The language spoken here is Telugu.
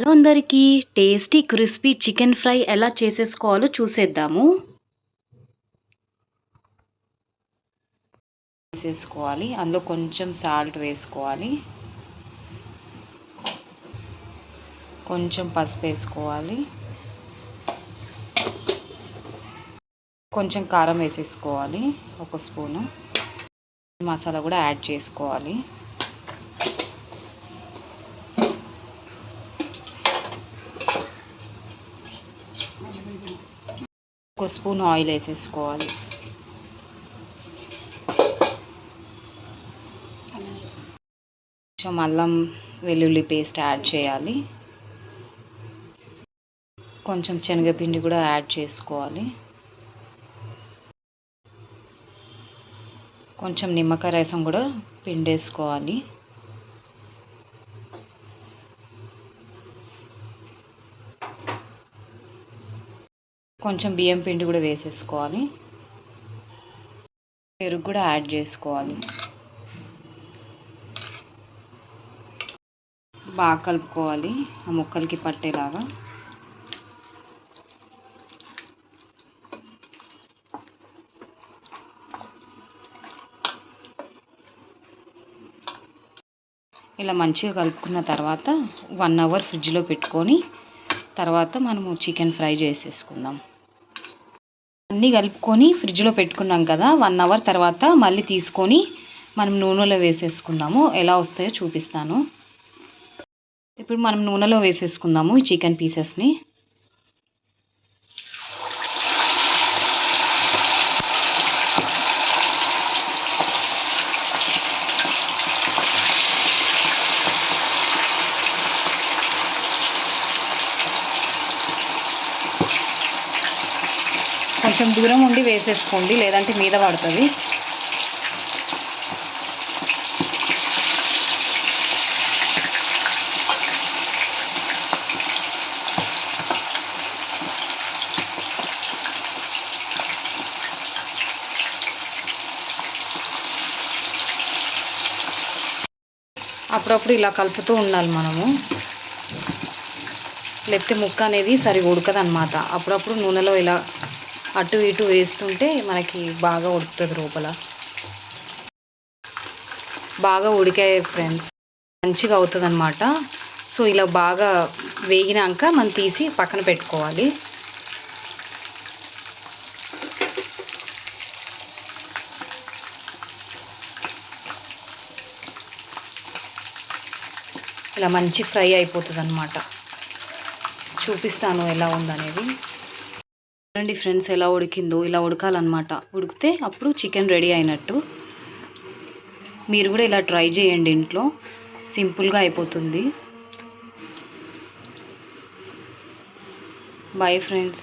హలో అందరికీ టేస్టీ క్రిస్పీ చికెన్ ఫ్రై ఎలా చేసేసుకోవాలో చూసేద్దాము. వేసేసుకోవాలి అందులో కొంచెం సాల్ట్ వేసుకోవాలి. కొంచెం పసుపు వేసుకోవాలి. కొంచెం కారం వేసేసుకోవాలి. ఒక స్పూను. మసాలా కూడా యాడ్ చేసుకోవాలి. ఒక స్పూన్ ఆయిల్ వేసేసుకోవాలి. కొంచెం అల్లం వెల్లుల్లి పేస్ట్ యాడ్ చేయాలి. కొంచెం శనగపిండి కూడా యాడ్ చేసుకోవాలి. కొంచెం నిమ్మకాయ రసం కూడా పిండేసుకోవాలి. కొంచెం బియ్యం పిండి కూడా వేసేసుకోవాలి. పెరుగు కూడా యాడ్ చేసుకోవాలి. బాగా కలుపుకోవాలి ఆ ముక్కలకి పట్టేలాగా. ఇలా మంచిగా కలుపుకున్న తర్వాత వన్ అవర్ ఫ్రిడ్జ్లో పెట్టుకొని తర్వాత మనము చికెన్ ఫ్రై చేసేసుకుందాం. అన్నీ కలుపుకొని ఫ్రిడ్జ్లో పెట్టుకున్నాం కదా వన్ అవర్ తర్వాత మళ్ళీ తీసుకొని మనం నూనెలో వేసేసుకుందాము. ఎలా వస్తాయో చూపిస్తాను. ఇప్పుడు మనం నూనెలో వేసేసుకుందాము ఈ చికెన్ పీసెస్ని. కొంచెం దూరం ఉండి వేసేసుకోండి లేదంటే మీద పడుతుంది. అప్పుడప్పుడు ఇలా కలుపుతూ ఉండాలి మనము. లేకపోతే ముక్క అనేది సరిగా ఉడకదనమాట అప్పుడప్పుడు నూనెలో ఇలా అటు ఇటు వేస్తుంటే మనకి బాగా ఉడుకుతుంది లోపల. బాగా ఉడికాయి ఫ్రెండ్స్. మంచిగా అవుతుంది అనమాట సో ఇలా బాగా వేగినాక మనం తీసి పక్కన పెట్టుకోవాలి. ఇలా మంచి ఫ్రై అయిపోతుంది అనమాట చూపిస్తాను ఎలా ఉందనేది. చూడండి ఫ్రెండ్స్ ఎలా ఉడికిందో ఇలా ఉడకాలన్నమాట. ఉడికితే అప్పుడు చికెన్ రెడీ అయినట్టు. మీరు కూడా ఇలా ట్రై చేయండి ఇంట్లో. సింపుల్గా అయిపోతుంది. Bye friends.